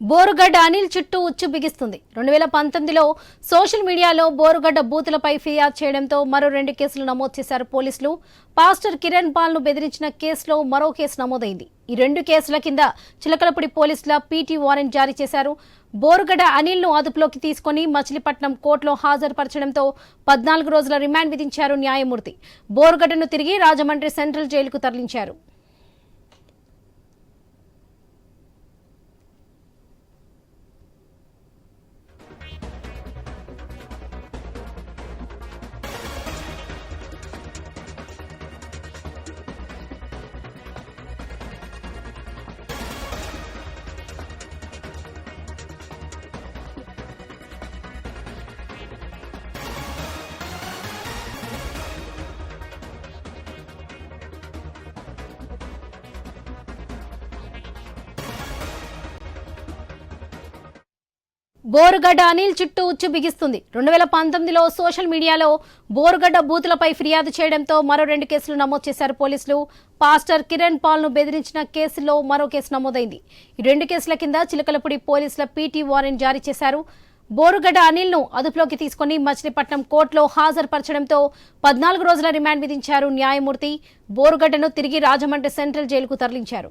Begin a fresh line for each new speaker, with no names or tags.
బోరుగడ్డ అనిల్ చుట్టూ ఉచ్చు బిగిస్తుంది. రెండు వేల పంతొమ్మిదిలో సోషల్ మీడియాలో బోరుగడ్డ బూతులపై ఫిర్యాదు చేయడంతో మరో రెండు కేసులు నమోదు చేశారు పోలీసులు. పాస్టర్ కిరణ్ పాల్ను బెదిరించిన కేసులో మరో కేసు నమోదైంది. ఈ రెండు కేసుల కింద చిలకలపూడి పోలీసుల పీటీ వారెంట్ జారీ చేశారు. బోరుగడ్డ అనిల్ను అదుపులోకి తీసుకుని మచిలీపట్నం కోర్టులో హాజరుపరచడంతో పద్నాలుగు రోజుల రిమాండ్ విధించారు న్యాయమూర్తి. బోరుగడ్డను తిరిగి రాజమండ్రి సెంట్రల్ జైలుకు తరలించారు. బోరుగడ్డ అనిల్ చుట్టూ ఉచ్చు బిగిస్తుంది. రెండు వేల పంతొమ్మిదిలో సోషల్ మీడియాలో బోరుగడ్డ బూతులపై ఫిర్యాదు చేయడంతో మరో రెండు కేసులు నమోదు చేశారు పోలీసులు. పాస్టర్ కిరణ్ పాల్ను బెదిరించిన కేసులో మరో కేసు నమోదైంది. ఈ రెండు కేసుల కింద చిలకలపూడి పోలీసుల పీటీ వారెంట్ జారీ చేశారు. బోరుగడ్డ అనిల్ను అదుపులోకి తీసుకుని మచిలీపట్నం కోర్టులో హాజరుపరచడంతో పద్నాలుగు రోజుల రిమాండ్ విధించారు న్యాయమూర్తి. బోరుగడ్డను తిరిగి రాజమండ్రి సెంట్రల్ జైలుకు తరలించారు.